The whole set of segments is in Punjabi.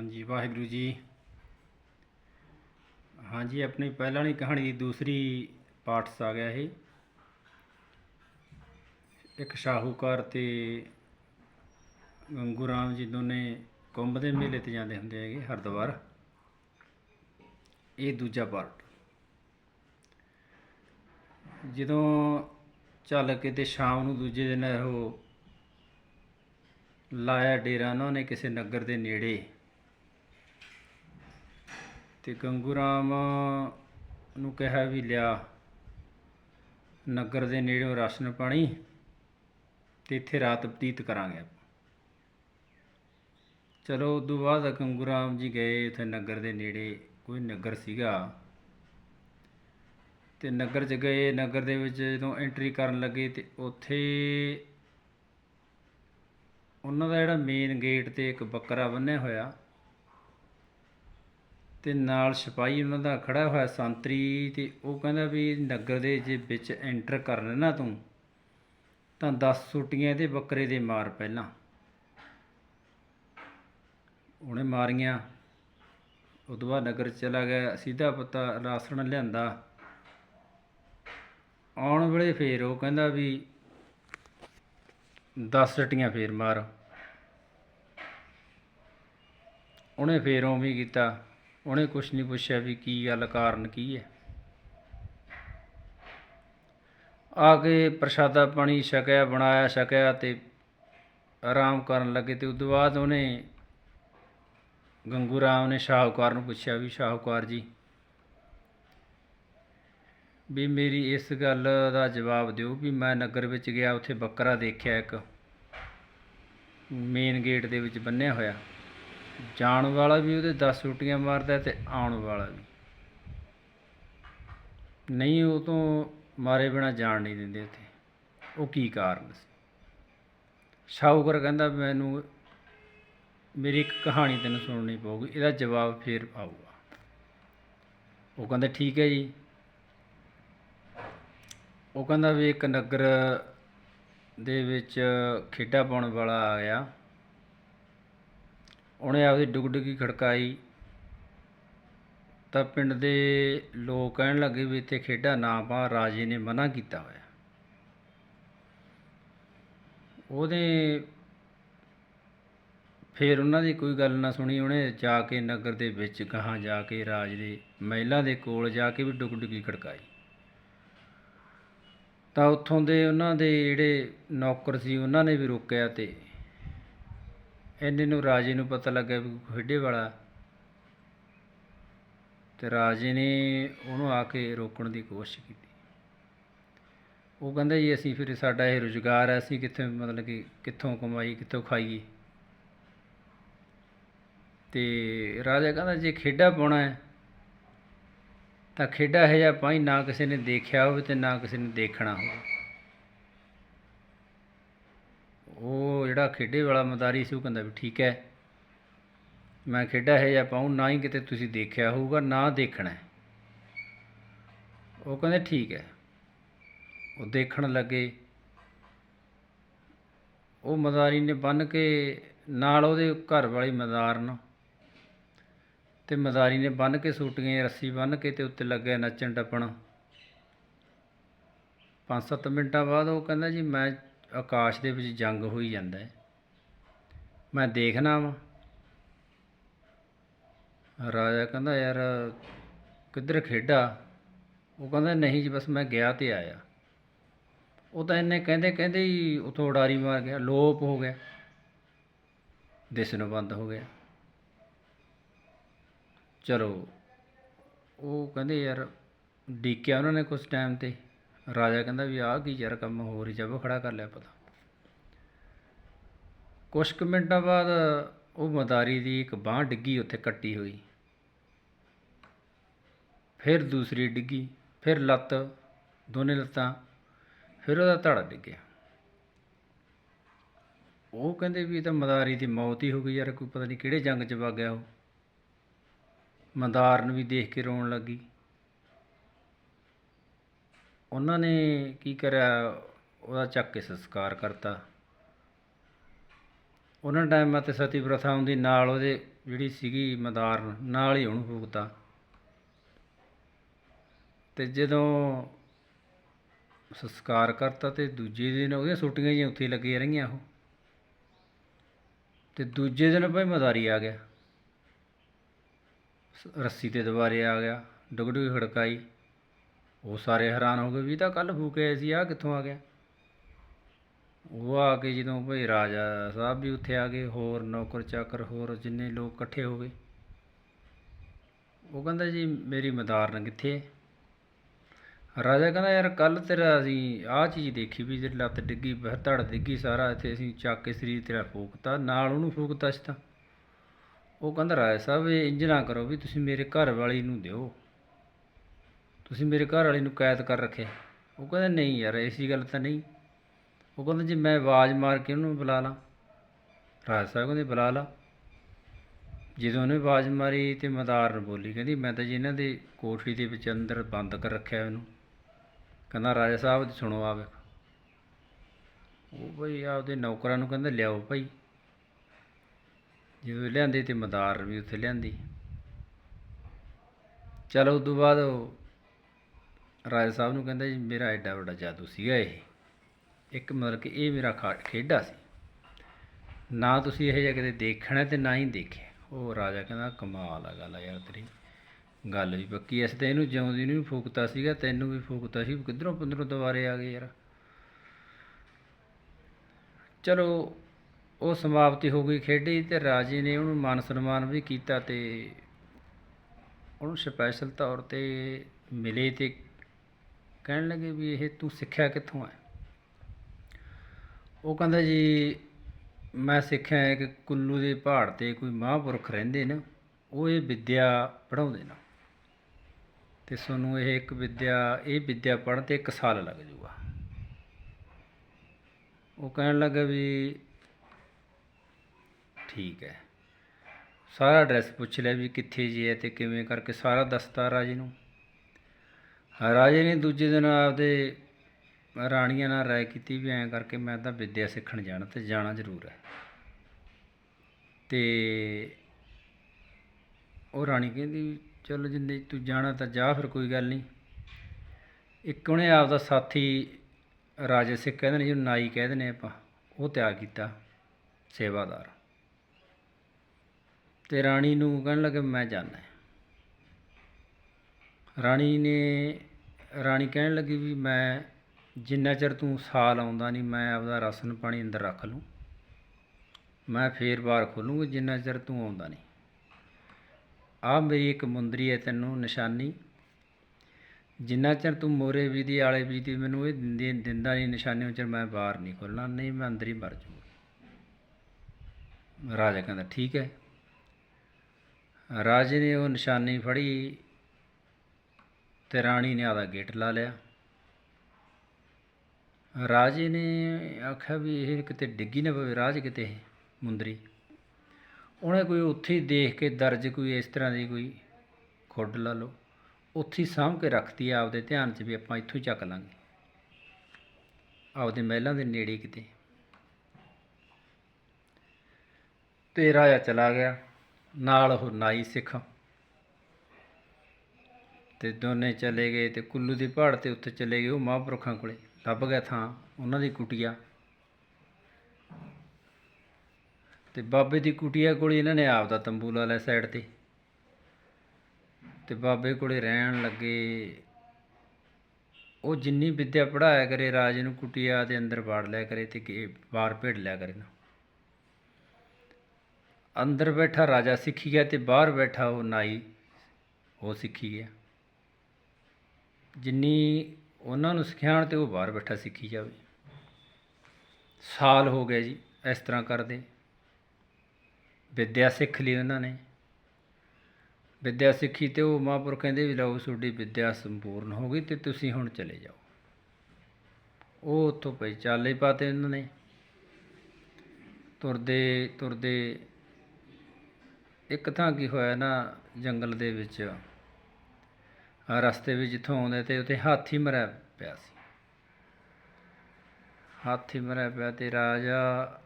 ਹਾਂਜੀ, ਵਾਹਿਗੁਰੂ ਜੀ। ਹਾਂਜੀ, ਆਪਣੀ ਪਹਿਲਾਂ ਵਾਲੀ ਕਹਾਣੀ ਦੀ ਦੂਸਰੀ ਪਾਰਟਸ ਆ ਗਿਆ ਇਹ। ਇੱਕ ਸ਼ਾਹੂਕਾਰ ਤੇ ਗੰਗੂ ਰਾਮ ਜੀ ਦੋਨੇ ਕੁੰਭ ਦੇ ਮੇਲੇ ਤੇ ਜਾਂਦੇ ਹੁੰਦੇ ਹੈਗੇ, ਹਰਿਦੁਆਰ। ਇਹ ਦੂਜਾ ਪਾਰਟ ਜਦੋਂ ਚੱਲ ਕੇ ਤੇ ਸ਼ਾਮ ਨੂੰ ਦੂਜੇ ਦਿਨ ਉਹ ਲਾਇਆ ਡੇਰਾ ਉਹਨਾਂ ਨੇ ਕਿਸੇ ਨਗਰ ਦੇ ਨੇੜੇ। ਤੇ ਗੰਗੂ ਰਾਮ ਨੂੰ ਕਿਹਾ ਵੀ ਲਿਆ, ਨਗਰ ਦੇ ਨੇੜਿਓਂ ਰਾਸ਼ਨ ਪਾਣੀ ਤੇ ਇੱਥੇ ਰਾਤ ਬਤੀਤ ਕਰਾਂਗੇ ਚਲੋ ਚਲੋ ਤੋਂ ਬਾਅਦ ਗੰਗੂ ਰਾਮ ਜੀ ਗਏ, ਉੱਥੇ ਨਗਰ ਦੇ ਨੇੜੇ ਕੋਈ ਨਗਰ ਸੀਗਾ। ਤੇ ਨਗਰ 'ਚ ਗਏ, ਨਗਰ ਦੇ ਵਿੱਚ ਜਦੋਂ ਐਂਟਰੀ ਕਰਨ ਲੱਗੇ ਤੇ ਉੱਥੇ ਉਹਨਾਂ ਦਾ ਜਿਹੜਾ ਮੇਨ ਗੇਟ ਤੇ ਇੱਕ ਬੱਕਰਾ ਬੰਨਿਆ ਹੋਇਆ। ਤੇ ਨਾਲ ਸਿਪਾਹੀ ਉਹਨਾਂ ਦਾ ਖੜਾ ਹੋਇਆ ਸੰਤਰੀ ਤੇ ਉਹ ਕਹਿੰਦਾ ਵੀ ਨਗਰ ਦੇ ਜੇ ਵਿੱਚ ਐਂਟਰ ਕਰ ਲੈਣਾ ਤੂੰ, ਤਾਂ 10 ਸੂਟੀਆਂ ਤੇ ਬੱਕਰੇ ਦੇ ਮਾਰ ਪਹਿਲਾਂ। ਉਹਨੇ ਮਾਰੀਆਂ। ਉਦੋਂ ਬਾਅਦ ਨਗਰ ਚਲਾ ਗਿਆ, ਸਿੱਧਾ ਪਤਾ ਰਾਸਣ ਲਿਆਂਦਾ। ਆਉਣ ਵੇਲੇ ਫੇਰ ਉਹ ਕਹਿੰਦਾ ਵੀ 10 ਸਟੀਆਂ ਫੇਰ ਮਾਰ। ਉਹਨੇ ਫੇਰ ਉਵੇਂ ਕੀਤਾ। ਉਹਨੇ ਕੁਛ ਨਹੀਂ ਪੁੱਛਿਆ ਵੀ ਕੀ ਗੱਲ, ਕਾਰਨ ਕੀ ਹੈ। ਆ ਕੇ ਪ੍ਰਸ਼ਾਦਾ ਪਾਣੀ ਛਕਿਆ, ਬਣਾਇਆ, ਛਕਿਆ ਤੇ ਆਰਾਮ ਕਰਨ ਲੱਗੇ ਤੇ ਉਦੋਂ ਬਾਅਦ ਉਹਨੇ ਗੰਗੂ ਰਾਮ ਨੇ ਸ਼ਾਹੂਕਾਰ ਨੂੰ ਪੁੱਛਿਆ ਵੀ, ਸ਼ਾਹੂਕਾਰ ਜੀ, ਵੀ ਮੇਰੀ ਇਸ ਗੱਲ ਦਾ ਜਵਾਬ ਦਿਓ ਵੀ ਮੈਂ ਨਗਰ ਵਿੱਚ ਗਿਆ, ਉੱਥੇ ਬੱਕਰਾ ਦੇਖਿਆ ਇੱਕ ਮੇਨ ਗੇਟ ਦੇ ਵਿੱਚ ਬੰਨਿਆ ਹੋਇਆ। ਜਾਣ ਵਾਲਾ ਵੀ ਉਹਦੇ 10 ਛੁੱਟੀਆਂ ਮਾਰਦਾ ਤੇ ਆਉਣ ਵਾਲਾ ਵੀ। ਨਹੀਂ, ਉਹ ਤੋਂ ਮਾਰੇ ਬਿਨਾ ਜਾਣ ਨਹੀਂ ਦਿੰਦੇ ਉੱਥੇ। ਉਹ ਕੀ ਕਾਰਨ ਸੀ? ਸ਼ਾਹੂਕਾਰ ਕਹਿੰਦਾ, ਮੈਨੂੰ, ਮੇਰੀ ਇੱਕ ਕਹਾਣੀ ਤੈਨੂੰ ਸੁਣਨੀ ਪਊਗੀ, ਇਹਦਾ ਜਵਾਬ ਫੇਰ ਆਊਗਾ ਉਹ ਕਹਿੰਦਾ, ਠੀਕ ਹੈ ਜੀ। ਉਹ ਕਹਿੰਦਾ ਵੀ ਇੱਕ ਨਗਰ ਦੇ ਵਿੱਚ ਖੇਡਾਂ ਪਾਉਣ ਵਾਲਾ ਆ ਗਿਆ। ਉਹਨੇ ਆਪਦੀ ਡੁਗਡੁਗੀ ਖੜਕਾਈ। ਤਾਂ ਪਿੰਡ ਦੇ ਲੋਕ ਕਹਿਣ ਲੱਗੇ ਵੀ ਇੱਥੇ ਖੇਡਾਂ ਨਾ ਪਾ ਰਾਜੇ ਨੇ ਮਨਾ ਕੀਤਾ ਹੋਇਆ। ਉਹਦੇ ਫਿਰ ਉਹਨਾਂ ਦੀ ਕੋਈ ਗੱਲ ਨਾ ਸੁਣੀ, ਉਹਨੇ ਜਾ ਕੇ ਨਗਰ ਦੇ ਵਿੱਚ ਗਾਹਾਂ ਜਾ ਕੇ ਰਾਜ ਦੇ ਮਹਿਲਾ ਦੇ ਕੋਲ ਜਾ ਕੇ ਵੀ ਡੁਗਡੁਗੀ ਖੜਕਾਈ। ਤਾਂ ਉੱਥੋਂ ਦੇ ਉਹਨਾਂ ਦੇ ਜਿਹੜੇ ਨੌਕਰ ਸੀ, ਉਹਨਾਂ ਨੇ ਵੀ ਰੋਕਿਆ ਤੇ ਇੰਨੇ ਨੂੰ ਰਾਜੇ ਨੂੰ ਪਤਾ ਲੱਗਿਆ ਵੀ ਖੇਡੇ ਵਾਲਾ। ਤੇ ਰਾਜੇ ਨੇ ਉਹਨੂੰ ਆ ਕੇ ਰੋਕਣ ਦੀ ਕੋਸ਼ਿਸ਼ ਕੀਤੀ। ਉਹ ਕਹਿੰਦਾ ਜੀ, ਅਸੀਂ ਫਿਰ ਸਾਡਾ ਇਹ ਰੁਜ਼ਗਾਰ ਹੈ, ਅਸੀਂ ਕਿੱਥੇ ਮਤਲਬ ਕਿ ਕਿੱਥੋਂ ਕਮਾਈ ਕਿੱਥੋਂ ਖਾਈਏ। ਤੇ ਰਾਜਾ ਕਹਿੰਦਾ, ਜੇ ਖੇਡਾ ਪਾਉਣਾ ਹੈ, ਤਾਂ ਖੇਡਾ ਇਹ ਜਿਹਾ ਪਾਈ ਨਾ ਕਿਸੇ ਨੇ ਦੇਖਿਆ ਹੋਵੇ ਤੇ ਨਾ ਕਿਸੇ ਨੇ ਦੇਖਣਾ ਹੋਵੇ। ਉਹ ਜਿਹੜਾ ਖੇਡੇ ਵਾਲਾ ਮਦਾਰੀ ਸੀ, ਉਹ ਕਹਿੰਦਾ ਵੀ ਠੀਕ ਹੈ। ਮੈਂ ਖੇਡਾਂ ਇਹ ਜਿਹਾ ਪਾਉਂ ਨਾ ਹੀ ਕਿਤੇ ਤੁਸੀਂ ਦੇਖਿਆ ਹੋਊਗਾ, ਨਾ ਦੇਖਣਾ। ਉਹ ਕਹਿੰਦੇ ਠੀਕ ਹੈ। ਉਹ ਦੇਖਣ ਲੱਗੇ। ਉਹ ਮਦਾਰੀ ਨੇ ਬੰਨ ਕੇ ਨਾਲ ਉਹਦੇ ਘਰ ਵਾਲੀ ਮਦਾਰਨ ਤੇ ਮਦਾਰੀ ਨੇ ਬੰਨ ਕੇ ਸੂਟੀਆਂ ਰੱਸੀ ਬੰਨ ਕੇ ਤੇ ਉੱਤੇ ਲੱਗਿਆ ਨੱਚਣ ਟੱਪਣ। ਪੰਜ ਸੱਤ ਮਿੰਟਾਂ ਬਾਅਦ ਉਹ ਕਹਿੰਦਾ ਜੀ, ਮੈਂ ਆਕਾਸ਼ ਦੇ ਵਿੱਚ ਜੰਗ ਹੋਈ ਜਾਂਦਾ ਹੈ। ਮੈਂ ਦੇਖਣਾ ਵਾ। ਰਾਜਾ ਕਹਿੰਦਾ, ਯਾਰ, ਕਿੱਧਰ ਖੇਡਾ? ਉਹ ਕਹਿੰਦਾ, ਨਹੀਂ ਜੀ, ਬਸ ਮੈਂ ਗਿਆ ਤੇ ਆਇਆ। ਉਹ ਤਾਂ ਇਹਨੇ ਕਹਿੰਦੇ ਕਹਿੰਦੇ ਹੀ ਉਥੋਂ ਉਡਾਰੀ ਮਾਰ ਗਿਆ, ਲੋਪ ਹੋ ਗਿਆ। ਦਿਸਣੋਂ ਬੰਦ ਹੋ ਗਿਆ। ਚਲੋ, ਉਹ ਕਹਿੰਦੇ, ਯਾਰ ਡੀਕਿਆ ਉਹਨਾਂ ਨੇ ਕੁਝ ਟਾਈਮ ਤੇ? ਰਾਜਾ ਕਹਿੰਦਾ ਵੀ ਆਹ ਕੀ ਯਾਰ ਕੰਮ ਹੋਰ ਹੀ ਜਬ ਖੜਾ ਕਰ ਲਿਆ ਪਤਾ। ਕੁਛ ਕੁ ਮਿੰਟਾਂ ਬਾਅਦ ਉਹ ਮਦਾਰੀ ਦੀ ਇੱਕ ਬਾਹ ਡਿੱਗੀ, ਉੱਥੇ ਕੱਟੀ ਹੋਈ। ਫਿਰ ਦੂਸਰੀ ਡਿੱਗੀ, ਫਿਰ ਲੱਤ, ਦੋਨੇ ਲੱਤਾਂ, ਫਿਰ ਉਹਦਾ ਧੜਾ ਡਿੱਗਿਆ ਉਹ ਕਹਿੰਦੇ ਵੀ ਇਹ ਤਾਂ ਮਦਾਰੀ ਦੀ ਮੌਤ ਹੀ ਹੋ ਗਈ ਯਾਰ, ਕੋਈ ਪਤਾ ਨਹੀਂ ਕਿਹੜੇ ਜੰਗ 'ਚ ਵਗ ਗਿਆ ਉਹ। ਮੰਦਾਰਨ ਵੀ ਦੇਖ ਕੇ ਰੋਣ ਲੱਗੀ। ਉਹਨਾਂ ਨੇ ਕੀ ਕਰਿਆ? ਉਹਦਾ ਚੱਕ ਕੇ ਸੰਸਕਾਰ ਕਰਤਾ। ਉਹਨਾਂ ਟਾਈਮਾਂ ਤੇ ਸਤੀ ਪ੍ਰਥਾ ਆਉਂਦੀ ਨਾਲ ਉਹਦੇ ਜਿਹੜੀ ਸੀਗੀ ਮਦਾਰ ਨਾਲ ਹੀ ਉਹਨੂੰ ਫੂਕਤਾ ਤੇ ਜਦੋਂ ਸੰਸਕਾਰ ਕਰਤਾ ਤੇ ਦੂਜੇ ਦਿਨ ਉਹਦੀਆਂ ਛੁੱਟੀਆਂ ਜਿਹੀਆਂ ਉੱਥੇ ਲੱਗੀਆਂ ਰਹੀਆਂ ਉਹ। ਤੇ ਦੂਜੇ ਦਿਨ ਭਾਈ ਮਦਾਰੀ ਆ ਗਿਆ। ਸ- ਰੱਸੀ ਤੇ ਦੁਬਾਰੇ ਆ ਗਿਆ। ਡੁਗ ਡੁਗ ਖੜਕਾਈ। ਉਹ ਸਾਰੇ ਹੈਰਾਨ ਹੋ ਗਏ, ਵੀ ਤਾਂ ਕੱਲ ਫੂਕੇ ਸੀ ਆ ਕਿੱਥੋਂ ਆ ਗਿਆ? ਉਹ ਆ ਕੇ ਜਦੋਂ ਭਾਈ ਰਾਜਾ ਸਾਹਿਬ ਵੀ ਉੱਥੇ ਆ ਗਏ, ਹੋਰ ਨੌਕਰ ਚਾਕਰ, ਹੋਰ ਜਿੰਨੇ ਲੋਕ ਇਕੱਠੇ ਹੋ ਗਏ। ਉਹ ਕਹਿੰਦਾ ਜੀ, ਮੇਰੀ ਮਦਾਰਨ ਕਿੱਥੇ ਹੈ? ਰਾਜਾ ਕਹਿੰਦਾ, ਯਾਰ ਕੱਲ ਤੇਰਾ ਅਸੀਂ ਆਹ ਚੀਜ਼ ਦੇਖੀ ਵੀ ਜਿਹੜੀ ਲੱਤ ਡਿੱਗੀ ਫਿਰ ਧੜ ਡਿੱਗੀ ਸਾਰਾ, ਇੱਥੇ ਅਸੀਂ ਚੱਕ ਕੇ ਸਰੀਰ ਤੇਰਾ ਫੂਕਤਾ, ਨਾਲ ਉਹਨੂੰ ਫੂਕਤਾ ਸੀ ਤਾਂ। ਉਹ ਕਹਿੰਦਾ, ਰਾਜਾ ਸਾਹਿਬ, ਇਹ ਇੰਜ ਨਾ ਕਰੋ ਵੀ ਤੁਸੀਂ ਮੇਰੇ ਘਰ ਵਾਲੀ ਨੂੰ ਦਿਓ। ਤੁਸੀਂ ਮੇਰੇ ਘਰ ਵਾਲੇ ਨੂੰ ਕੈਦ ਕਰ ਰੱਖਿਆ। ਉਹ ਕਹਿੰਦਾ, ਨਹੀਂ ਯਾਰ, ਐਸੀ ਗੱਲ ਤਾਂ ਨਹੀਂ। ਉਹ ਕਹਿੰਦਾ, ਜੀ ਮੈਂ ਆਵਾਜ਼ ਮਾਰ ਕੇ ਉਹਨੂੰ ਬੁਲਾ ਲਾਂ, ਰਾਜਾ ਸਾਹਿਬ ਕਹਿੰਦੇ, ਬੁਲਾ ਲਾ। ਜਦੋਂ ਉਹਨੇ ਆਵਾਜ਼ ਮਾਰੀ ਤੇ ਮਦਾਰ ਬੋਲੀ, ਕਹਿੰਦੀ, ਮੈਂ ਤਾਂ ਜੀ ਇਹਨਾਂ ਦੇ ਕੋਠੀ ਦੇ ਵਿੱਚ ਅੰਦਰ ਬੰਦ ਕਰ ਰੱਖਿਆ ਉਹਨੂੰ ਕਹਿੰਦਾ, ਰਾਜਾ ਸਾਹਿਬ, ਸੁਣੋ ਆ ਉਹ ਭਾਈ ਆਪਦੇ ਨੌਕਰਾਂ ਨੂੰ ਕਹਿੰਦਾ, ਲਿਆਓ ਭਾਈ ਜਦੋਂ ਲਿਆਂਦੇ ਤੇ ਮਦਾਰ ਵੀ ਉੱਥੇ ਲਿਆਂਦੀ। ਚਲੋ ਉਦੋਂ ਬਾਅਦ ਰਾਜਾ ਸਾਹਿਬ ਨੂੰ ਕਹਿੰਦਾ ਜੀ, ਮੇਰਾ ਐਡਾ ਵੱਡਾ ਜਾਦੂ ਸੀਗਾ ਇਹ। ਇੱਕ ਮਤਲਬ ਕਿ ਇਹ ਮੇਰਾ ਖਾ- ਖੇਡਾ ਸੀ। ਨਾ ਤੁਸੀਂ ਇਹ ਜਿਹਾ ਕਿਤੇ ਦੇਖਣਾ ਤੇ ਨਾ ਹੀ ਦੇਖਿਆ। ਉਹ ਰਾਜਾ ਕਹਿੰਦਾ, ਕਮਾਲ ਆ ਗੱਲ ਆ ਯਾਰ ਤੇਰੀ। ਗੱਲ ਵੀ ਪੱਕੀ ਐ। ਤੇ ਇਹਨੂੰ ਜਿਉਂਦੀ ਨੂੰ ਵੀ ਫੂਕਤਾ ਸੀਗਾ, ਤੈਨੂੰ ਵੀ ਫੂਕਤਾ ਸੀ। ਕਿੱਧਰੋਂ ਪੰਦਰੋਂ ਦੁਬਾਰੇ ਆ ਗਏ ਯਾਰ। ਚਲੋ, ਉਹ ਸਮਾਪਤੀ ਹੋ ਗਈ ਖੇਡੀ ਤੇ ਰਾਜੇ ਨੇ ਉਹਨੂੰ ਮਾਨ ਸਨਮਾਨ ਵੀ ਕੀਤਾ ਤੇ ਉਹਨੂੰ ਸਪੈਸ਼ਲ ਤੌਰ ਤੇ ਮਿਲੇ ਤੇ ਕਹਿਣ ਲੱਗੇ ਵੀ ਇਹ ਤੂੰ ਸਿੱਖਿਆ ਕਿੱਥੋਂ ਹੈ? ਉਹ ਕਹਿੰਦਾ ਜੀ, ਮੈਂ ਸਿੱਖਿਆ ਹੈ ਕਿ ਕੁੱਲੂ ਦੇ ਪਹਾੜ ਤੇ ਕੋਈ ਮਹਾਂਪੁਰਖ ਰਹਿੰਦੇ ਨੇ, ਉਹ ਇਹ ਵਿੱਦਿਆ ਪੜ੍ਹਾਉਂਦੇ ਨੇ। ਤੇ ਤੁਹਾਨੂੰ ਇਹ ਇੱਕ ਵਿੱਦਿਆ, ਇਹ ਵਿੱਦਿਆ ਪੜ੍ਹਨ ਤੇ ਇੱਕ ਸਾਲ ਲੱਗ ਜਾਊਗਾ। ਉਹ ਕਹਿਣ ਲੱਗਾ ਵੀ ਠੀਕ ਹੈ। ਸਾਰਾ ਐਡਰੈਸ ਪੁੱਛ ਲਿਆ ਵੀ ਕਿੱਥੇ ਜੇ ਹੈ ਤੇ ਕਿਵੇਂ ਕਰਕੇ ਸਾਰਾ ਦੱਸਤਾ ਰਾਜੇ ਨੂੰ। ਰਾਜੇ ਨੇ ਦੂਜੇ ਦਿਨ ਆਪਦੇ ਰਾਣੀਆਂ ਨਾਲ ਰਾਏ ਕੀਤੀ ਵੀ ਐਂ ਕਰਕੇ ਮੈਂ ਤਾਂ ਵਿੱਦਿਆ ਸਿੱਖਣ ਜਾਣਾ ਤੇ ਜਾਣਾ ਜ਼ਰੂਰ ਹੈ। ਤੇ ਉਹ ਰਾਣੀ ਕਹਿੰਦੀ ਵੀ ਚਲੋ ਜਿੰਨੇ ਤੂੰ ਜਾਣਾ ਤਾਂ ਜਾ ਫਿਰ ਕੋਈ ਗੱਲ ਨਹੀਂ। ਇੱਕ ਉਹਨੇ ਆਪਦਾ ਸਾਥੀ ਰਾਜੇ ਸਿੱਖ ਕਹਿੰਦੇ ਨੇ, ਜਿਹਨੂੰ ਨਾਈ ਕਹਿੰਦੇ ਨੇ ਆਪਾਂ, ਉਹ ਤਿਆਰ ਕੀਤਾ ਸੇਵਾਦਾਰ। ਤੇ ਰਾਣੀ ਨੂੰ ਕਹਿਣ ਲੱਗੇ, ਮੈਂ ਜਾਣਾ ਰਾਣੀ ਨੇ ਰਾਣੀ ਕਹਿਣ ਲੱਗੀ ਵੀ ਮੈਂ ਜਿੰਨਾ ਚਿਰ ਤੂੰ ਸਾਲ ਆਉਂਦਾ ਨਹੀਂ, ਮੈਂ ਆਪਦਾ ਰਾਸ਼ਨ ਪਾਣੀ ਅੰਦਰ ਰੱਖ ਲੂੰ। ਮੈਂ ਫੇਰ ਬਾਹਰ ਖੋਲੂੰਗੀ ਜਿੰਨਾ ਚਿਰ ਤੂੰ ਆਉਂਦਾ ਨਹੀਂ। ਆਹ ਮੇਰੀ ਇੱਕ ਮੁੰਦਰੀ ਹੈ ਤੈਨੂੰ ਨਿਸ਼ਾਨੀ। ਜਿੰਨਾ ਚਿਰ ਤੂੰ ਮੋਰੇ ਵੀ ਦੀ ਆਲੇ ਵੀ ਦੀ ਮੈਨੂੰ ਇਹ ਦਿੰਦੇ, ਦਿੰਦਾ ਨਹੀਂ ਨਿਸ਼ਾਨੀ ਉਹ ਚਿਰ ਮੈਂ ਬਾਹਰ ਨਹੀਂ ਖੋਲਣਾ, ਨਹੀਂ ਮੈਂ ਅੰਦਰ ਹੀ ਮਰ ਜਾਊਂਗਾ। ਰਾਜਾ ਕਹਿੰਦਾ, ਠੀਕ ਹੈ। ਰਾਜੇ ਨੇ ਉਹ ਨਿਸ਼ਾਨੀ ਫੜੀ। ਤੇ ਰਾਣੀ ਨੇ ਆਦਾ ਗੇਟ ਲਾ ਲਿਆ। ਰਾਜੇ ਨੇ ਆਖਿਆ ਵੀ ਇਹ ਕਿਤੇ ਡਿੱਗੀ ਨਾ ਪਵੇ, ਰਾਜ ਕਿਤੇ ਇਹ ਮੁੰਦਰੀ। ਉਹਨੇ ਕੋਈ ਉੱਥੇ ਹੀ ਦੇਖ ਕੇ ਦਰਜ ਕੋਈ ਇਸ ਤਰ੍ਹਾਂ ਦੀ ਕੋਈ ਖੁੱਡ ਲਾ ਲਓ, ਉੱਥੇ ਹੀ ਸਾਂਭ ਕੇ ਰੱਖਤੀ ਆ ਆਪਦੇ ਧਿਆਨ 'ਚ ਵੀ ਆਪਾਂ ਇੱਥੋਂ ਹੀ ਚੱਕ ਲਾਂਗੇ। ਆਪਦੇ ਮਹਿਲਾਂ ਦੇ ਨੇੜੇ ਕਿਤੇ। ਤੇ ਰਾਜਾ ਚਲਾ ਗਿਆ, ਨਾਲ ਉਹ ਨਾਈ ਸਿੱਖ ਤੇ ਦੋਨੇ ਚਲੇ ਗਏ ਤੇ ਕੁੱਲੂ ਦੀ ਪਹਾੜ ਤੇ ਉੱਥੇ ਚਲੇ ਗਏ ਉਹ ਮਹਾਂਪੁਰਖਾਂ ਕੋਲੇ। ਲੱਭ ਗਿਆ ਥਾਂ, ਉਹਨਾਂ ਦੀ ਕੁਟੀਆ। ਤੇ ਬਾਬੇ ਦੀ ਕੁਟੀਆ ਕੋਲ ਇਹਨਾਂ ਨੇ ਆਪ ਦਾ ਤੰਬੂ ਲਾ ਲਿਆ ਸਾਈਡ ਤੇ। ਤੇ ਬਾਬੇ ਕੋਲੇ ਰਹਿਣ ਲੱਗੇ। ਉਹ ਜਿੰਨੀ ਵਿੱਦਿਆ ਪੜਾਇਆ ਕਰੇ, ਰਾਜੇ ਨੂੰ ਕੁਟੀਆ ਦੇ ਅੰਦਰ ਵਾੜ ਲਿਆ ਕਰੇ ਤੇ ਕਿ ਬਾਹਰ ਭੇੜ ਲਿਆ ਕਰੇ ਨਾ। ਅੰਦਰ ਬੈਠਾ ਰਾਜਾ ਸਿੱਖੀ ਗਿਆ ਤੇ ਬਾਹਰ ਬੈਠਾ ਉਹ ਨਾਈ, ਉਹ ਸਿੱਖੀ ਗਿਆ। ਜਿੰਨੀ ਉਹਨਾਂ ਨੂੰ ਸਿਖਾਉਣ ਤੇ ਉਹ ਬਾਹਰ ਬੈਠਾ ਸਿੱਖੀ ਜਾਵੇ। ਸਾਲ ਹੋ ਗਏ ਜੀ ਇਸ ਤਰ੍ਹਾਂ ਕਰਦੇ। ਵਿੱਦਿਆ ਸਿੱਖ ਲਈ ਉਹਨਾਂ ਨੇ। ਵਿੱਦਿਆ ਸਿੱਖੀ ਤੇ ਉਹ ਮਹਾਂਪੁਰ ਕਹਿੰਦੇ ਵੀ ਲਓ ਤੁਹਾਡੀ ਵਿੱਦਿਆ ਸੰਪੂਰਨ ਹੋ ਗਈ ਤੇ ਤੁਸੀਂ ਹੁਣ ਚਲੇ ਜਾਓ। ਉਹ ਉੱਥੋਂ ਪਈ ਚਾਲੇ ਪਾਤੇ ਉਹਨਾਂ ਨੇ। ਤੁਰਦੇ ਤੁਰਦੇ ਇੱਕ ਥਾਂ ਕੀ ਹੋਇਆ ਨਾ ਜੰਗਲ ਦੇ ਵਿੱਚ ਰਸਤੇ ਵਿੱਚ ਜਿੱਥੋਂ ਆਉਂਦੇ ਤੇ ਉੱਥੇ ਹਾਥੀ ਮਰਿਆ ਪਿਆ ਸੀ। ਹਾਥੀ ਮਰਿਆ ਪਿਆ ਤੇ ਰਾਜਾ,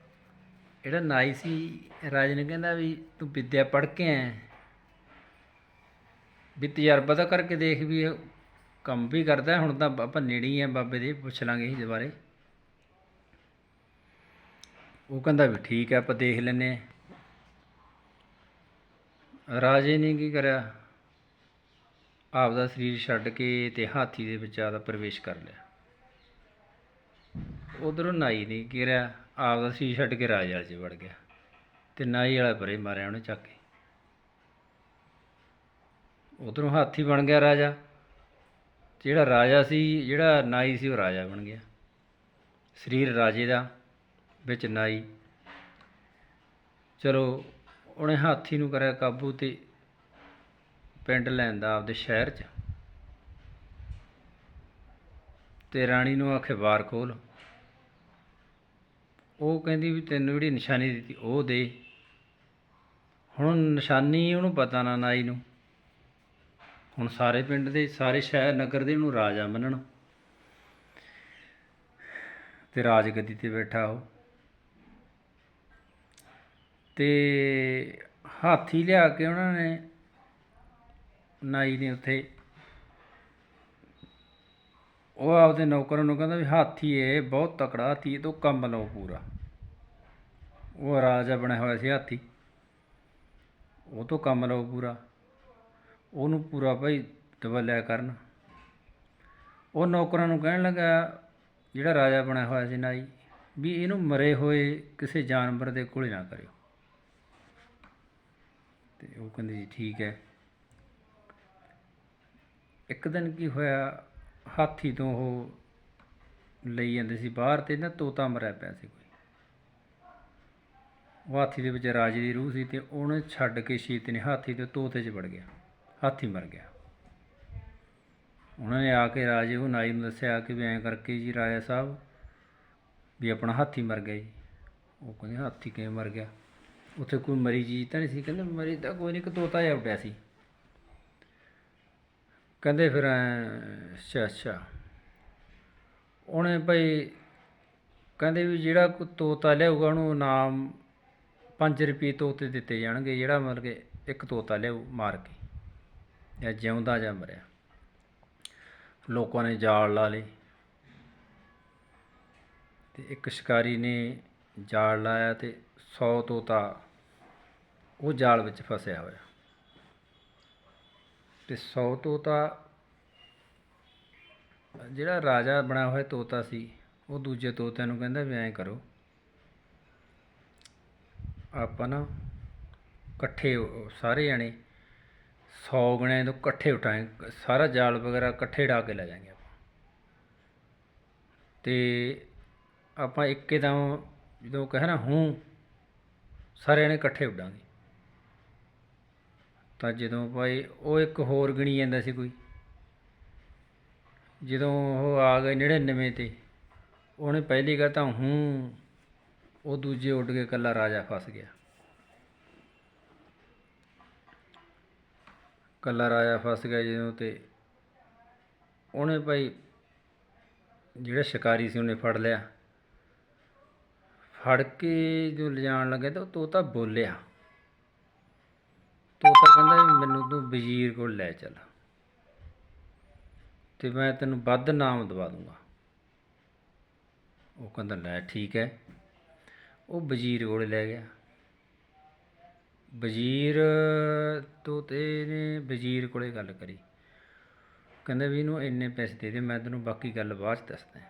ਜਿਹੜਾ ਨਾਈ ਸੀ, ਰਾਜੇ ਨੇ ਕਹਿੰਦਾ ਵੀ ਤੂੰ ਵਿਦਿਆ ਪੜ੍ਹ ਕੇ ਆਇਆ ਹੈ। ਵੀ ਤਜਰਬਾ ਤਾਂ ਕਰਕੇ ਦੇਖ ਵੀ ਕੰਮ ਵੀ ਕਰਦਾ ਹੁਣ ਤਾਂ ਆਪਾਂ ਨੇੜੇ ਹੀ ਆ, ਬਾਬੇ ਦੇ ਪੁੱਛ ਲਾਂਗੇ ਇਹਦੇ ਬਾਰੇ। ਉਹ ਕਹਿੰਦਾ ਵੀ ਠੀਕ ਹੈ, ਆਪਾਂ ਦੇਖ ਲੈਨੇ ਰਾਜੇ ਨੇ ਕੀ ਕਰਿਆ? ਆਪਦਾ ਸਰੀਰ ਛੱਡ ਕੇ ਤੇ ਹਾਥੀ ਦੇ ਵਿੱਚ ਆਦਾ ਪ੍ਰਵੇਸ਼ ਕਰ ਲਿਆ। ਉਧਰੋਂ ਨਾਈ ਨਹੀਂ ਕੀ ਕਰਿਆ ਆਪਦਾ ਸਰੀਰ ਛੱਡ ਕੇ ਰਾਜੇ ਵਾਲੇ 'ਚ ਵੜ ਗਿਆ ਤੇ ਨਾਈ ਵਾਲਾ ਪਰੇ ਮਾਰਿਆ ਉਹਨੇ ਚੱਕ ਕੇ। ਉਧਰੋਂ ਹਾਥੀ ਬਣ ਗਿਆ ਰਾਜਾ। ਜਿਹੜਾ ਰਾਜਾ ਸੀ, ਜਿਹੜਾ ਨਾਈ ਸੀ ਉਹ ਰਾਜਾ ਬਣ ਗਿਆ। ਸਰੀਰ ਰਾਜੇ ਦਾ, ਵਿੱਚ ਨਾਈ। ਚਲੋ ਉਹਨੇ ਹਾਥੀ ਨੂੰ ਕਰਿਆ ਕਾਬੂ ਤੇ ਪਿੰਡ ਲੈਂਦਾ ਆਪਦੇ ਸ਼ਹਿਰ 'ਚ। ਤੇ ਰਾਣੀ ਨੂੰ ਆਖੇ ਬਾਰ ਖੋਲ। ਉਹ ਕਹਿੰਦੀ ਵੀ ਤੈਨੂੰ ਜਿਹੜੀ ਨਿਸ਼ਾਨੀ ਦਿੱਤੀ ਉਹ ਦੇ। ਹੁਣ ਨਿਸ਼ਾਨੀ ਉਹਨੂੰ ਪਤਾ ਨਾ ਨਾਈ ਨੂੰ। ਹੁਣ ਸਾਰੇ ਪਿੰਡ ਦੇ, ਸਾਰੇ ਸ਼ਹਿਰ, ਨਗਰ ਦੇ ਉਹਨੂੰ ਰਾਜਾ ਮੰਨਣ। ਤੇ ਰਾਜਗੱਦੀ ਤੇ ਬੈਠਾ ਉਹ। ਤੇ ਹਾਥੀ ਲਿਆ ਕੇ ਉਹਨਾਂ ਨੇ ਨਾਈ ਨੇ ਉੱਥੇ। ਉਹ ਆਪਦੇ ਨੌਕਰਾਂ ਨੂੰ ਕਹਿੰਦਾ ਵੀ ਹਾਥੀ ਇਹ ਬਹੁਤ ਤਕੜਾ ਹਾਥੀ ਇਹ ਤੋਂ ਕੰਮ ਲਓ ਪੂਰਾ। ਉਹ ਰਾਜਾ ਬਣਿਆ ਹੋਇਆ ਸੀ ਹਾਥੀ। ਉਹ ਤੋਂ ਕੰਮ ਲਓ ਪੂਰਾ। ਉਹਨੂੰ ਪੂਰਾ ਭਾਈ ਦਬਲਿਆ ਕਰਨ। ਉਹ ਨੌਕਰਾਂ ਨੂੰ ਕਹਿਣ ਲੱਗਾ, ਜਿਹੜਾ ਰਾਜਾ ਬਣਿਆ ਹੋਇਆ ਸੀ ਨਾਈ, ਵੀ ਇਹਨੂੰ ਮਰੇ ਹੋਏ ਕਿਸੇ ਜਾਨਵਰ ਦੇ ਕੋਲੇ ਨਾ ਕਰਿਓ। ਤੇ ਉਹ ਕਹਿੰਦੇ ਜੀ ਠੀਕ ਹੈ। ਇੱਕ ਦਿਨ ਕੀ ਹੋਇਆ, ਹਾਥੀ ਤੋਂ ਉਹ ਲਈ ਜਾਂਦੇ ਸੀ ਬਾਹਰ ਤੇ ਨਾ ਤੋਤਾ ਮਰਿਆ ਪਿਆ ਸੀ ਕੋਈ। ਉਹ ਹਾਥੀ ਦੇ ਵਿੱਚ ਰਾਜੇ ਦੀ ਰੂਹ ਸੀ ਤੇ ਉਹਨੇ ਛੱਡ ਕੇ ਸ਼ੀਤ ਨੇ ਹਾਥੀ ਤੇ ਤੋਤੇ 'ਚ ਵੜ ਗਿਆ। ਹਾਥੀ ਮਰ ਗਿਆ। ਉਹਨਾਂ ਨੇ ਆ ਕੇ ਰਾਜੇ ਉਹ ਨਾਈ ਨੂੰ ਦੱਸਿਆ ਕਿ ਵੀ ਐਂ ਕਰਕੇ ਜੀ ਰਾਜਾ ਸਾਹਿਬ ਵੀ ਆਪਣਾ ਹਾਥੀ ਮਰ ਗਿਆ ਜੀ। ਉਹ ਕਹਿੰਦੇ, ਹਾਥੀ ਕਿਵੇਂ ਮਰ ਗਿਆ? ਉੱਥੇ ਕੋਈ ਮਰੀ ਚੀਜ਼ ਤਾਂ ਨਹੀਂ ਸੀ? ਕਹਿੰਦੇ ਮਰੀ ਤਾਂ ਕੋਈ ਨਹੀਂ, ਇੱਕ ਤੋਤਾ ਜਿਹਾ ਉੱਡਿਆ ਸੀ। ਕਹਿੰਦੇ ਫਿਰ ਅੱਛਾ ਅੱਛਾ। ਉਹਨੇ ਭਾਈ ਕਹਿੰਦੇ ਵੀ ਜਿਹੜਾ ਕੋਈ ਤੋਤਾ ਲਿਆਊਗਾ, ਉਹਨੂੰ ਨਾਮ 5 ਰੁਪਏ ਤੋਤੇ ਦਿੱਤੇ ਜਾਣਗੇ, ਜਿਹੜਾ ਮਤਲਬ ਕਿ ਇੱਕ ਤੋਤਾ ਲਿਆਊ ਮਾਰ ਕੇ, ਜਾਂ ਜਿਉਂਦਾ ਜਾਂ ਮਰਿਆ। ਲੋਕਾਂ ਨੇ ਜਾਲ ਲਾ ਲਈ। ਤੇ ਇੱਕ ਸ਼ਿਕਾਰੀ ਨੇ ਜਾਲ ਲਾਇਆ ਤੇ 100 ਤੋਤਾ ਉਹ ਜਾਲ ਵਿੱਚ ਫਸਿਆ ਹੋਇਆ। ਅਤੇ ਸੌ ਤੋਤਾ, ਜਿਹੜਾ ਰਾਜਾ ਬਣਿਆ ਹੋਇਆ ਤੋਤਾ ਸੀ, ਉਹ ਦੂਜੇ ਤੋਤਿਆਂ ਨੂੰ ਕਹਿੰਦਾ ਵੀ ਐਂ ਕਰੋ, ਆਪਾਂ ਨਾ ਇਕੱਠੇ ਸਾਰੇ ਜਣੇ 100 ਗਣੇ ਤੋਂ ਇਕੱਠੇ ਉਠਾਏ, ਸਾਰਾ ਜਾਲ ਵਗੈਰਾ ਇਕੱਠੇ ਡਾ ਕੇ ਲੈ ਜਾਾਂਗੇ ਆਪਾਂ। ਤੇ ਆਪਾਂ ਇੱਕੇ ਦਮ ਜਦੋਂ ਕਹੇ ਨਾ ਹੂੰ ਸਾਰੇ ਜਣੇ ਇਕੱਠੇ ਉੱਡਾਂਗੇ। ਤਾਂ ਜਦੋਂ ਭਾਈ ਉਹ ਇੱਕ ਹੋਰ ਗਿਣੀ ਜਾਂਦਾ ਸੀ ਕੋਈ। ਜਦੋਂ ਉਹ ਆ ਗਏ 99 ਤੇ, ਉਹਨੇ ਪਹਿਲੀ ਗੱਲ ਤਾਂ ਹੂੰ, ਉਹ ਦੂਜੇ ਉੱਡ ਕੇ ਇਕੱਲਾ ਰਾਜਾ ਫਸ ਗਿਆ। ਇਕੱਲਾ ਰਾਜਾ ਫਸ ਗਿਆ ਜਦੋਂ ਤੇ ਉਹਨੇ ਭਾਈ ਜਿਹੜਾ ਸ਼ਿਕਾਰੀ ਸੀ ਉਹਨੇ ਫੜ ਲਿਆ। ਫੜ ਕੇ ਜੋ ਲਿਜਾਣ ਲੱਗਾ ਤਾਂ ਉਹ ਤੋਤਾ ਬੋਲਿਆ। ਤੋਤਾ ਕਹਿੰਦਾ ਵੀ ਮੈਨੂੰ ਤੂੰ ਵਜ਼ੀਰ ਕੋਲ ਲੈ ਚੱਲ। ਤੇ ਮੈਂ ਤੈਨੂੰ ਵੱਧ ਨਾਮ ਦਵਾ ਦੂੰਗਾ। ਉਹ ਕਹਿੰਦਾ, ਲੈ ਠੀਕ ਹੈ। ਉਹ ਵਜ਼ੀਰ ਕੋਲ ਲੈ ਗਿਆ। ਵਜ਼ੀਰ ਤੋਂ ਤੋਤੇ ਨੇ ਵਜ਼ੀਰ ਕੋਲੇ ਗੱਲ ਕਰੀ। ਕਹਿੰਦਾ ਵੀ ਇਹਨੂੰ ਇੰਨੇ ਪੈਸੇ ਦੇ ਦੇ, ਮੈਂ ਤੈਨੂੰ ਬਾਕੀ ਗੱਲ ਬਾਅਦ ਚ ਦੱਸਦਾ।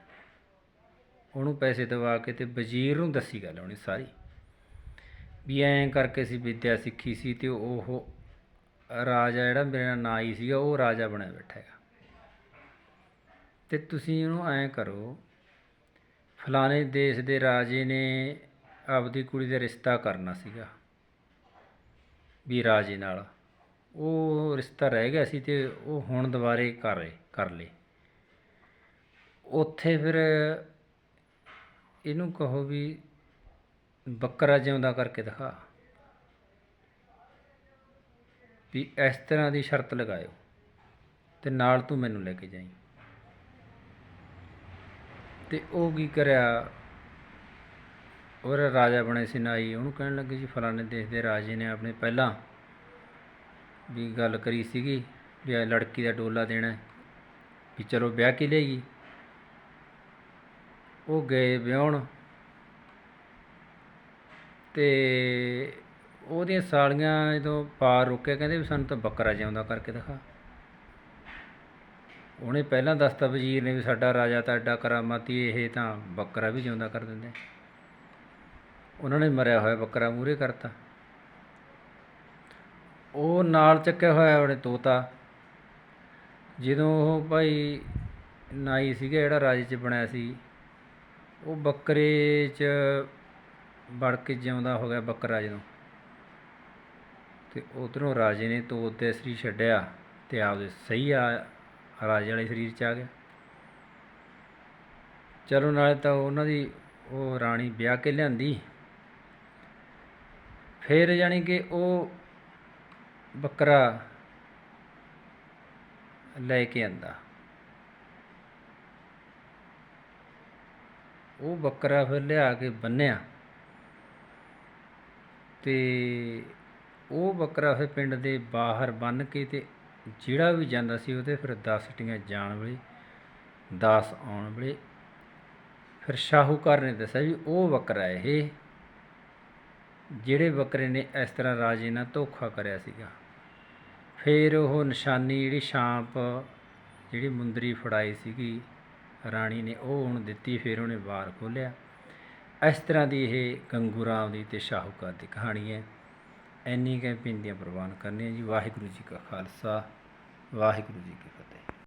ਉਹਨੂੰ ਪੈਸੇ ਦਵਾ ਕੇ ਤੇ ਵਜ਼ੀਰ ਨੂੰ ਦੱਸੀ ਗੱਲ ਉਹਨੇ ਸਾਰੀ। ਵੀ ਐਂ ਕਰਕੇ ਅਸੀਂ ਵਿੱਦਿਆ ਸਿੱਖੀ ਸੀ ਤੇ ਉਹ ਰਾਜਾ ਜਿਹੜਾ ਮੇਰੇ ਨਾਲ ਨਾਈ ਸੀਗਾ, ਉਹ ਰਾਜਾ ਬਣਿਆ ਬੈਠਾ ਹੈਗਾ। ਤੇ ਤੁਸੀਂ ਉਹਨੂੰ ਐਂ ਕਰੋ, ਫਲਾਣੇ ਦੇਸ਼ ਦੇ ਰਾਜੇ ਨੇ ਆਪਦੀ ਕੁੜੀ ਦਾ ਰਿਸ਼ਤਾ ਕਰਨਾ ਸੀਗਾ, ਵੀ ਰਾਜੇ ਨਾਲ। ਉਹ ਰਿਸ਼ਤਾ ਰਹਿ ਗਿਆ ਸੀ ਤੇ ਉਹ ਹੁਣ ਦੁਬਾਰੇ ਕਰ ਰਹੇ, ਕਰ ਲਏ। ਉੱਥੇ ਫਿਰ ਇਹਨੂੰ ਕਹੋ ਵੀ ਬੱਕਰਾ ਜਿਉਂਦਾ ਕਰਕੇ ਦਿਖਾ। ਵੀ ਇਸ ਤਰ੍ਹਾਂ ਦੀ ਸ਼ਰਤ ਲਗਾਇਓ ਤੇ ਨਾਲ ਤੂੰ ਮੈਨੂੰ ਲੈ ਕੇ ਜਾਈਂ। ਤੇ ਉਹ ਕੀ ਕਰਿਆ? ਉਹ ਰਾਜਾ ਬਣੇ ਸੀ ਨਾਈ, ਉਹਨੂੰ ਕਹਿਣ ਲੱਗੇ ਜੀ, ਫਲਾਣੇ ਦੇਸ਼ ਦੇ ਰਾਜੇ ਨੇ ਆਪਣੇ ਪਹਿਲਾਂ ਵੀ ਗੱਲ ਕਰੀ ਸੀਗੀ ਵੀ ਇਹ ਲੜਕੀ ਦਾ ਡੋਲਾ ਦੇਣਾ ਵੀ ਚਲੋ ਵਿਆਹ ਕੇ ਲਿਆਈਏ। ਉਹ ਗਏ ਵਿਆਹਣ ਤੇ ਉਹਦੀਆਂ ਸਾਲੀਆਂ ਜਦੋਂ ਪਾਰ ਰੁਕਿਆ, ਕਹਿੰਦੇ ਵੀ ਸਾਨੂੰ ਤਾਂ ਬੱਕਰਾ ਜਿਉਂਦਾ ਕਰਕੇ ਦਿਖਾ। ਉਹਨੇ ਪਹਿਲਾਂ ਦੱਸਤਾ ਵਜ਼ੀਰ ਨੇ ਵੀ ਸਾਡਾ ਰਾਜਾ ਤਾਂ ਐਡਾ ਕਰਾਮਾਤੀ ਇਹ ਤਾਂ ਬੱਕਰਾ ਵੀ ਜਿਉਂਦਾ ਕਰ ਦਿੰਦੇ। ਉਹਨਾਂ ਨੇ ਮਰਿਆ ਹੋਇਆ ਬੱਕਰਾ ਮੂਰੇ ਕਰਤਾ। ਉਹ ਨਾਲ ਚੱਕਿਆ ਹੋਇਆ ਉਹਨੇ ਤੋਤਾ। ਜਦੋਂ ਉਹ ਭਾਈ ਨਾਈ ਸੀਗਾ, ਜਿਹੜਾ ਰਾਜੇ 'ਚ ਬਣਿਆ ਸੀ, ਉਹ ਬੱਕਰੇ 'ਚ ਵੜ ਕੇ ਜਿਉਂਦਾ ਹੋ ਗਿਆ ਬੱਕਰਾ ਜਦੋਂ। ਅਤੇ ਉੱਧਰੋਂ ਰਾਜੇ ਨੇ ਤੋਤ ਦੇ ਸਰੀਰ ਛੱਡਿਆ ਅਤੇ ਆਪਦੇ ਸਹੀ ਆ, ਰਾਜੇ ਵਾਲੇ ਸਰੀਰ 'ਚ ਆ ਗਿਆ ਚਲੋ ਨਾਲੇ ਤਾਂ ਉਹਨਾਂ ਦੀ ਉਹ ਰਾਣੀ ਵਿਆਹ ਕੇ ਲਿਆਂਦੀ। ਫਿਰ ਜਾਣੀ ਕਿ ਉਹ ਬੱਕਰਾ ਲੈ ਕੇ ਆਂਦਾ। ਉਹ ਬੱਕਰਾ ਫਿਰ ਲਿਆ ਕੇ ਬੰਨਿਆ ਤੇ ਉਹ ਬੱਕਰਾ ਫਿਰ ਪਿੰਡ ਦੇ ਬਾਹਰ ਬੰਨ ਕੇ ਤੇ ਜਿਹੜਾ ਵੀ ਜਾਂਦਾ ਸੀ ਉਹਦੇ ਫਿਰ 10 ਟੀਆਂ ਜਾਣ ਵੇਲੇ 10 ਆਉਣ ਵੇਲੇ ਫਿਰ ਸ਼ਾਹੂਕਾਰ ਨੇ ਦੱਸਿਆ ਵੀ ਉਹ ਬੱਕਰਾ ਇਹ, ਜਿਹੜੇ ਬੱਕਰੇ ਨੇ ਇਸ ਤਰ੍ਹਾਂ ਰਾਜੇ ਨਾਲ ਧੋਖਾ ਕਰਿਆ ਸੀਗਾ। ਫਿਰ ਉਹ ਨਿਸ਼ਾਨੀ ਜਿਹੜੀ ਸ਼ਾਂਪ ਜਿਹੜੀ ਮੁੰਦਰੀ ਫੜਾਈ ਸੀਗੀ ਰਾਣੀ ਨੇ ਉਹ ਹੁਣ ਦਿੱਤੀ, ਫਿਰ ਉਹਨੇ ਵਾਰ ਖੋਲ੍ਹਿਆ। ਇਸ ਤਰ੍ਹਾਂ ਦੀ ਇਹ ਗੰਗੂ ਰਾਮ ਦੀ ਤੇ ਸ਼ਾਹੂਕਾਰ ਦੀ ਕਹਾਣੀ ਹੈ। ਇੰਨੀ ਕੁ ਦੀਆਂ ਪ੍ਰਵਾਨ ਕਰਨੀਆਂ ਜੀ। ਵਾਹਿਗੁਰੂ ਜੀ ਕਾ ਖਾਲਸਾ ਵਾਹਿਗੁਰੂ ਜੀ ਕੀ ਫਤਿਹ।